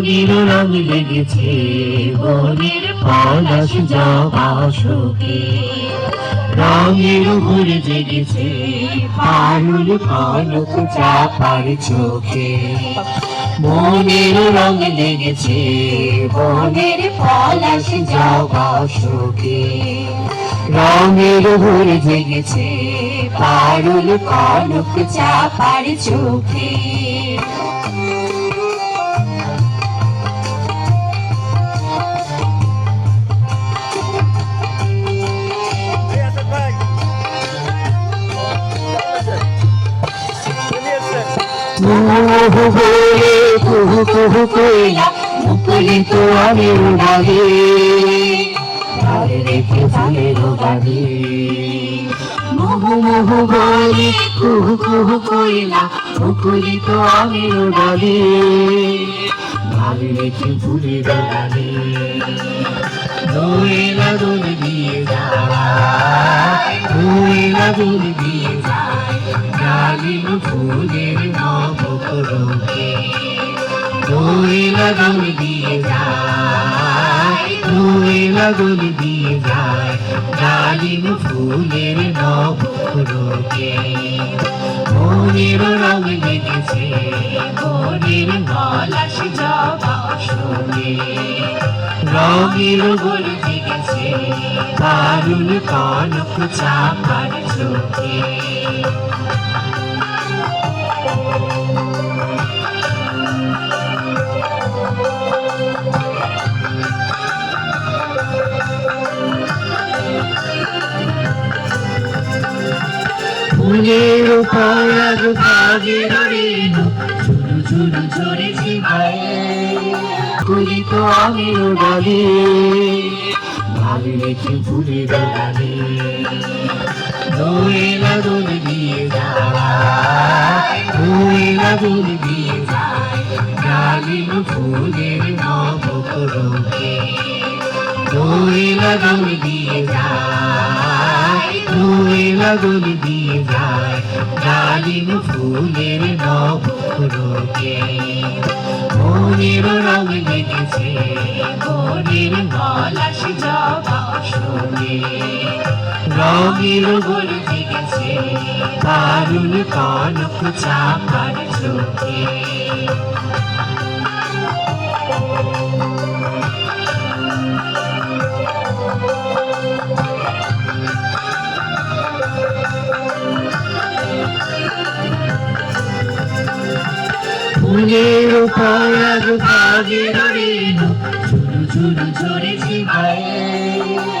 রঙের রং লেগেছে, বনের পলাশ জবা শোকে। রঙের উপরে জেগেছে, পারুল কনক চাপার চোখে। মনের রং লেগেছে, বনের পলাশ জবা শোকে। রঙের ভরে জেগেছে, পারুল কনক চাপার চোখে। কুহু করে কুহু কুহু কইলা মুকুলিত আমের ডালে ডালে রেখে ফুলের বাড়ি মুহু মুহু বলে যায় ডালিম ফুলের নবকরণে দোয়েলা দোল দিয়ে যায় দোয়েলা দোল দিয়ে যায়, ডালিম ফুলের নবকরণে মনের রং লেগেছে, মনের গলাস জবা শোনে। রঙের গোল জেগেছে, দারুণ কনক চাপার চোখে। ফুলের উপর আজ ঝুরু ঝুরু ঝরেছে গায়ে কুলি তো আমিও ডালে। ভালো রেখে ফুলের ডালে। দোয়েলা দোল দিয়ে যায়। দোয়েলা দোল দিয়ে যায়। ডালিম ফুলের নবকরণে দোয়েলা দোল দিয়ে যায়। দোল দিয়ে যায় ডালিম ফুলের নবকরণে মনের রং লেগেছে মনের গলাস জবা শোনে রঙের গোল জেগেছে দারুণ কনক চাপার চোখে ফুলের উপর আজ কাজের রেণু ঝুরু ঝুরু ঝরেছে গায়ে